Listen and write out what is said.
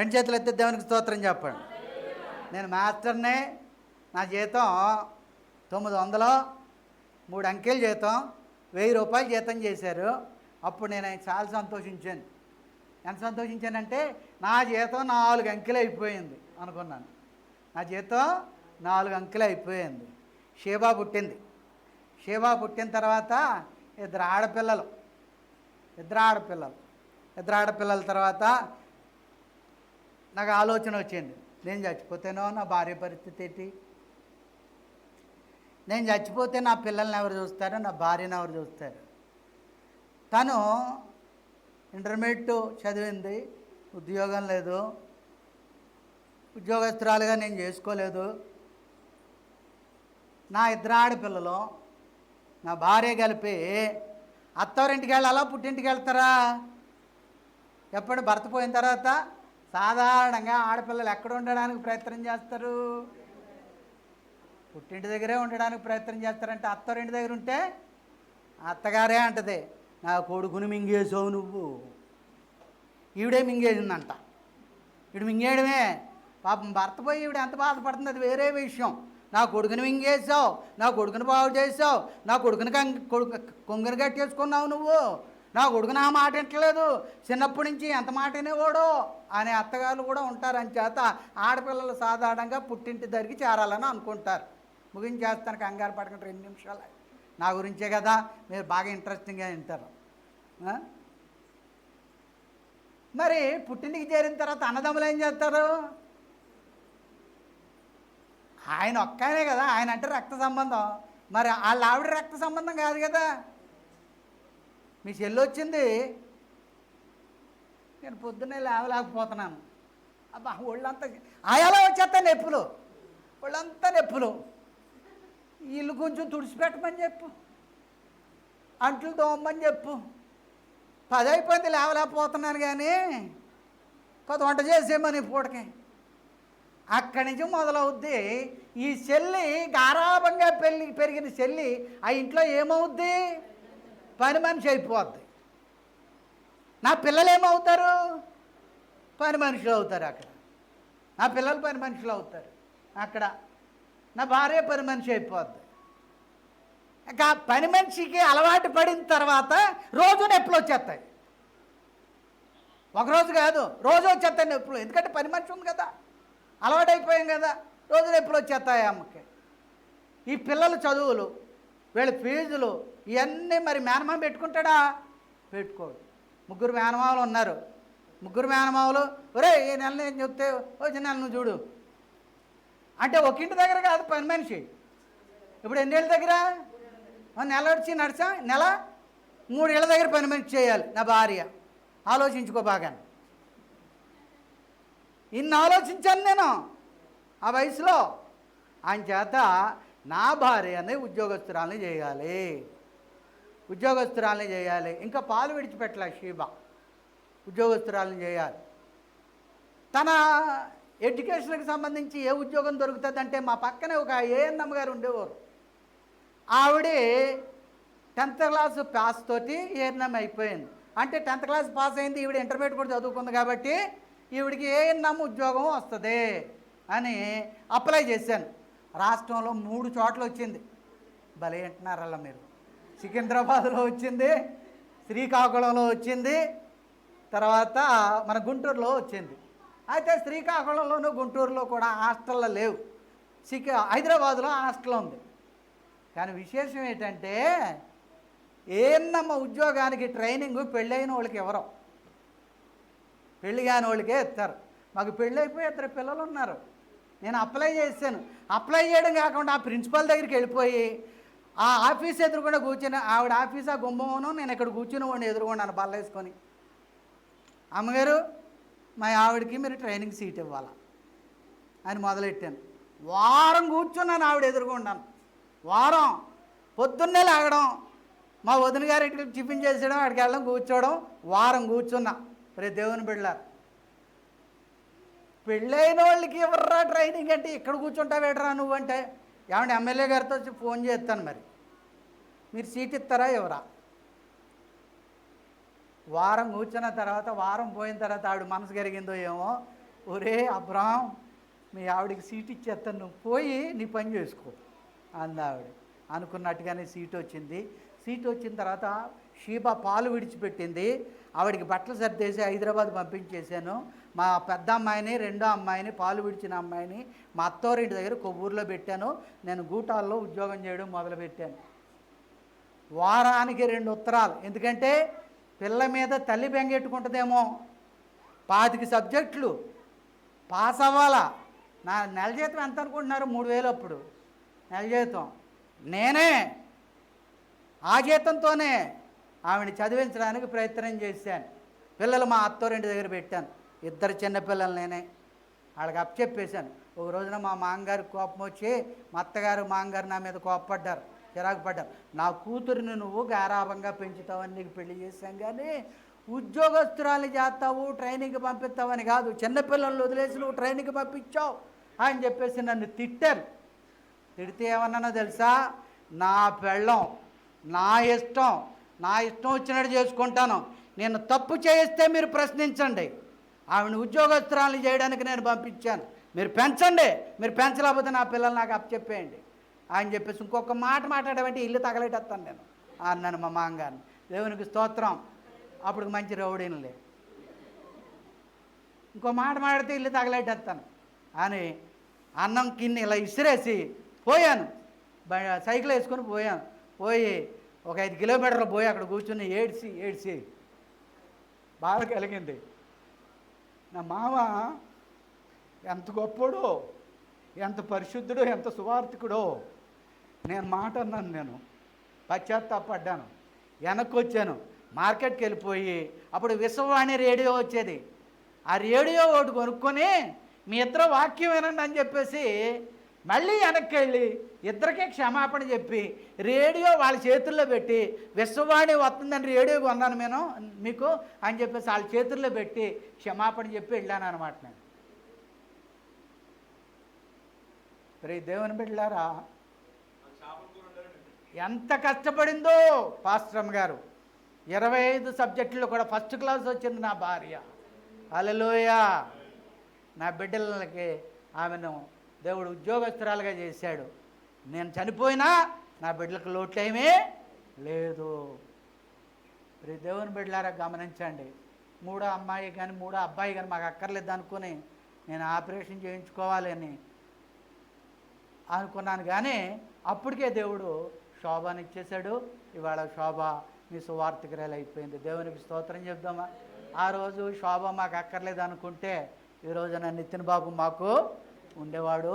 రెండు చేతులు ఎత్తే దేవునికి స్తోత్రం చెప్పండి. నేను మాస్టర్నే నా జీతం తొమ్మిది వందలు మూడు అంకెల జీతం వెయ్యి రూపాయలు జీతం చేశారు. అప్పుడు నేను చాలా సంతోషించాను. ఎంత సంతోషించానంటే నా జీతం నాలుగు అంకెలు అయిపోయింది అనుకున్నాను. నా జీతం నాలుగు అంకెలు అయిపోయింది. షేబా పుట్టింది. షేబా పుట్టిన తర్వాత ఇద్దరు ఆడపిల్లలు. ఇద్దరు ఆడపిల్లలు. ఇద్దరు ఆడపిల్లల తర్వాత నాకు ఆలోచన వచ్చింది. నేను చచ్చిపోతేనో నా భార్య పరిస్థితి ఏంటి? నేను చచ్చిపోతే నా పిల్లల్ని ఎవరు చూస్తారు? నా భార్యను ఎవరు చూస్తారు? తను ఇంటర్మీడియట్ చదివింది. ఉద్యోగం లేదు. ఉద్యోగస్తురాలుగా నేను చేసుకోలేదు. నా ఇద్దరు ఆడపిల్లలు నా భార్య కలిపి అత్తవారింటికి వెళ్ళాలా? పుట్టింటికి వెళ్తారా? ఎప్పుడు భర్త పోయిన తర్వాత సాధారణంగా ఆడపిల్లలు ఎక్కడ ఉండడానికి ప్రయత్నం చేస్తారు? పుట్టింటి దగ్గరే ఉండడానికి ప్రయత్నం చేస్తారంటే అత్తవారింటి దగ్గర ఉంటే అత్తగారే అంటది నా కొడుకుని మింగేసావు నువ్వు. ఈవిడే మింగేసిందంట. ఈడు మింగేయడమే. పాపం భర్త పోయి ఈవిడ ఎంత బాధపడుతుంది అది వేరే విషయం. నా కొడుకుని మింగేసావు నా కొడుకుని బాగు చేసావు నా కొడుకుని కంగ్ కొడుకు కొంగని కట్టేసుకున్నావు నువ్వు. నా కొడుకు నా మాట వింటలేదు. చిన్నప్పటి నుంచి ఎంత మాట వినేవాడు? అనే అత్తగారు కూడా ఉంటారు అని చేత ఆడపిల్లలు సాధారణంగా పుట్టింటి దరికి చేరాలని అనుకుంటారు. ముగించేస్తాను కంగారు పడకుండా రెండు నిమిషాలు. నా గురించే కదా మీరు బాగా ఇంట్రెస్టింగ్గా వింటారు. మరి పుట్టింటికి చేరిన తర్వాత అన్నదమ్ములు ఏం చేస్తారు? ఆయన ఒక్కనే కదా ఆయన అంటే రక్త సంబంధం. మరి వాళ్ళ ఆవిడ రక్త సంబంధం కాదు కదా. మీ చెల్లి వచ్చింది. నేను పొద్దున్నే లేవలేకపోతున్నాను. అబ్బా ఒళ్ళంతా ఆయాలో వచ్చేస్తాయి నొప్పులు. ఒళ్ళంతా నొప్పులు. ఇల్లు కొంచెం తుడిచిపెట్టమని చెప్పు. అంట్లు దోమని చెప్పు. పదైపోయింది లేవలేకపోతున్నాను కానీ కొత్త వంట చేసేమని పూటకి. అక్కడి నుంచి మొదలవుద్ది. ఈ చెల్లి గారాభంగా పెళ్ళి పెరిగిన చెల్లి ఆ ఇంట్లో ఏమవుద్ది? పని మనిషి అయిపోద్ది. నా పిల్లలు ఏమవుతారు పని మనుషులు అవుతారు అక్కడ. నా పిల్లలు పని మనుషులు అవుతారు అక్కడ. నా భార్య పని మనిషి అయిపోద్ది. ఇక పని మనిషికి అలవాటు పడిన తర్వాత రోజు నొప్పులు వచ్చేస్తాయి. ఒకరోజు కాదు రోజు వచ్చేస్తాయి నొప్పులు. ఎందుకంటే పని మనిషి ఉంది కదా. అలవాటు అయిపోయాం కదా. రోజు నొప్పులు వచ్చేస్తాయి అమ్మకి. ఈ పిల్లల చదువులు వీళ్ళ ఫీజులు ఇవన్నీ మరి మేనమామ పెట్టుకుంటాడా? పెట్టుకోడు. ముగ్గురు మేనమామలు ఉన్నారు. ముగ్గురు మేనమామలు ఒరే ఈ నెల నేను చెప్తే వచ్చిన నెల నువ్వు చూడు. అంటే ఒక ఇంటి దగ్గర కాదు పని మనిషి. ఇప్పుడు ఎన్నేళ్ళ దగ్గర? నెల వచ్చి నడిచా? నెల? మూడు ఏళ్ళ దగ్గర పని మనిషి చేయాలి నా భార్య. ఆలోచించుకో బాగా. ఇన్ని ఆలోచించాను నేను. ఆ వయసులో ఆయన చేత నా భార్యని ఉద్యోగస్తురాలని చేయాలి. ఉద్యోగస్తురాలని చేయాలి. ఇంకా పాలు విడిచిపెట్టలే షీబా. ఉద్యోగస్తురాలని చేయాలి. తన ఎడ్యుకేషన్కి సంబంధించి ఏ ఉద్యోగం దొరుకుతుందంటే మా పక్కనే ఒక ఏఎన్ఎం గారు ఉండేవారు. ఆవిడ టెన్త్ క్లాస్ పాస్ తోటి ఏఎన్ఎం అయిపోయింది. అంటే టెన్త్ క్లాస్ పాస్ అయింది ఈవిడ ఇంటర్మీడియట్ కూడా చదువుకుంది కాబట్టి ఈవిడికి ఏఎన్ఎం ఉద్యోగం వస్తుంది అని అప్లై చేశాను. రాష్ట్రంలో మూడు చోట్ల వచ్చింది. భలే అంటున్నారಲ್ಲ మీరు. సికింద్రాబాద్లో వచ్చింది శ్రీకాకుళంలో వచ్చింది తర్వాత మన గుంటూరులో వచ్చింది. అయితే శ్రీకాకుళంలోనూ గుంటూరులో కూడా హాస్టల్లో లేవు. సికి హైదరాబాద్లో హాస్టల్ ఉంది. కానీ విశేషం ఏంటంటే ఏన్నమ్మ ఉద్యోగానికి ట్రైనింగ్ పెళ్ళైన వాళ్ళకి ఎవరో పెళ్ళి కాని వాళ్ళకే ఇస్తారు. మాకు పెళ్ళి అయిపోయి ఇద్దరు పిల్లలు ఉన్నారు. నేను అప్లై చేశాను. అప్లై చేయడం కాకుండా ఆ ప్రిన్సిపల్ దగ్గరికి వెళ్ళిపోయి ఆ ఆఫీస్ ఎదురుకుండా కూర్చుని ఆవిడ ఆఫీస్ ఆ గుమ్మను నేను ఇక్కడ కూర్చుని వాడిని ఎదురుకున్నాను బల్ల వేసుకొని అమ్మగారు మా ఆవిడకి మీరు ట్రైనింగ్ సీట్ ఇవ్వాలా? అని మొదలెట్టాను. వారం కూర్చున్నాను ఆవిడ ఎదురుకుండాను వారం. పొద్దున్నే లాగడం మా వదిన గారి ఇంటికి టిఫిన్ చేసేయడం అక్కడికి వెళ్ళడం కూర్చోవడం వారం కూర్చున్నా. రే దేవుని బిళ్ళారు పెళ్ళైన వాళ్ళకి ఎవర్రా ట్రైనింగ్ అంటే ఇక్కడ కూర్చుంటావేట్రా నువ్వు అంటే? ఏమంటే ఎమ్మెల్యే గారితో వచ్చి ఫోన్ చేస్తాను మరి. మీరు సీట్ ఇస్తారా ఎవరా? వారం కూర్చున్న తర్వాత వారం పోయిన తర్వాత ఆవిడ మనసు కరిగిందో ఏమో? ఒరే అబ్రాహం మీ ఆవిడకి సీట్ ఇచ్చేస్తాను నువ్వు పోయి నీ పని చేసుకో అంది ఆవిడ. అనుకున్నట్టుగానే సీట్ వచ్చింది. సీట్ వచ్చిన తర్వాత షీబా పాలు విడిచిపెట్టింది. ఆవిడికి బట్టలు సర్దేసి హైదరాబాద్ పంపించేశాను. మా పెద్ద అమ్మాయిని రెండో అమ్మాయిని పాలు విడిచిన అమ్మాయిని మా అత్తోరింటి దగ్గర కొవ్వూరులో పెట్టాను. నేను గూటాల్లో ఉద్యోగం చేయడం మొదలుపెట్టాను. వారానికి రెండు ఉత్తరాలు. ఎందుకంటే పిల్ల మీద తల్లి బెంగెట్టుకుంటుందేమో. పాతిక సబ్జెక్టులు. పాస్ అవ్వాలా? నా నెల జీతం ఎంత అనుకుంటున్నారు? మూడు వేలు అప్పుడు. నెల జీతం. నేనే ఆ జీతంతోనే ఆవిడ చదివించడానికి ప్రయత్నం చేశాను. పిల్లలు మా అత్తోరింటి దగ్గర పెట్టాను. ఇద్దరు చిన్నపిల్లలు నేనే. వాళ్ళకి అప్పచెప్పేశాను. ఒక రోజున మా మామగారు కోపం వచ్చి మా అత్తగారు మామగారు నా మీద కోపపడ్డారు చిరాకు పడ్డారు. నా కూతురిని నువ్వు గారాభంగా పెంచుతావని నీకు పెళ్ళి చేశాం కానీ ఉద్యోగస్తురాలు చేస్తావు ట్రైనింగ్ పంపిస్తావని కాదు. చిన్నపిల్లలు వదిలేసి నువ్వు ట్రైనింగ్ పంపించావు. అని చెప్పేసి నన్ను తిట్టారు. తిడితే ఏమన్నానో తెలుసా? నా పెళ్ళం. నా ఇష్టం నా ఇష్టం వచ్చినట్టు చేసుకుంటాను. నేను తప్పు చేయిస్తే మీరు ప్రశ్నించండి. ఆవిడ ఉద్యోగస్తురాలు చేయడానికి నేను పంపించాను. మీరు పెంచండి. మీరు పెంచలేకపోతే నా పిల్లలు నాకు అప్పచెప్పేయండి. ఆయన చెప్పేసి ఇంకొక మాట మాట్లాడమంటే ఇల్లు తగలేటేస్తాను నేను అన్నాను మా మామగారిని. దేవునికి స్తోత్రం. అప్పుడు మంచి రౌడీనులే. ఇంకో మాట మాడితే ఇల్లు తగలేటేస్తాను అని అన్నం కిన్ని ఇలా ఇసిరేసి పోయాను. సైకిల్ వేసుకొని పోయాను. పోయి ఒక ఐదు కిలోమీటర్లు పోయి అక్కడ కూర్చుని ఏడ్చి ఏడ్చి బాధ కలిగింది. నా మామ ఎంత గొప్పడో ఎంత పరిశుద్ధుడో ఎంత సువార్థికుడో నేను మాట అన్నాను నేను. పశ్చాత్తాపడ్డాను. వెనక్కి వచ్చాను మార్కెట్కి వెళ్ళిపోయి అప్పుడు విశ్వవాణి రేడియో వచ్చేది. ఆ రేడియో ఒకటి కొనుక్కొని మీ ఇద్దరు వాక్యం వినండి అని చెప్పేసి మళ్ళీ వెనక్కి వెళ్ళి ఇద్దరికే క్షమాపణ చెప్పి రేడియో వాళ్ళ చేతుల్లో పెట్టి విశ్వవాణి వస్తుందని రేడియో కొన్నాను నేను మీకు అని చెప్పేసి వాళ్ళ చేతుల్లో పెట్టి క్షమాపణ చెప్పి వెళ్ళాను అనమాట నేను. రే దేవుని బిడ్డలారా ఎంత కష్టపడిందో పాస్టమ్ గారు. ఇరవై ఐదు సబ్జెక్టులు కూడా ఫస్ట్ క్లాస్ వచ్చింది నా భార్య. అలలోయ నా బిడ్డలకి ఆమెను దేవుడు ఉద్యోగస్తురాలుగా చేశాడు. నేను చనిపోయినా నా బిడ్డలకు లోట్లేమీ లేదు. మరి దేవుని బిడ్డలారా గమనించండి. మూడో అమ్మాయి కానీ మూడో అబ్బాయి కానీ మాకు అక్కర్లేదు అనుకుని నేను ఆపరేషన్ చేయించుకోవాలని అనుకున్నాను కానీ అప్పటికే దేవుడు శోభని ఇచ్చేశాడు. ఇవాళ శోభ మీ సువార్థికురాలు అయిపోయింది దేవునికి స్తోత్రం చెప్దామా? ఆ రోజు శోభ మాకు అక్కర్లేదు అనుకుంటే ఈరోజు నా నితిన్ బాబు మాకు ఉండేవాడు.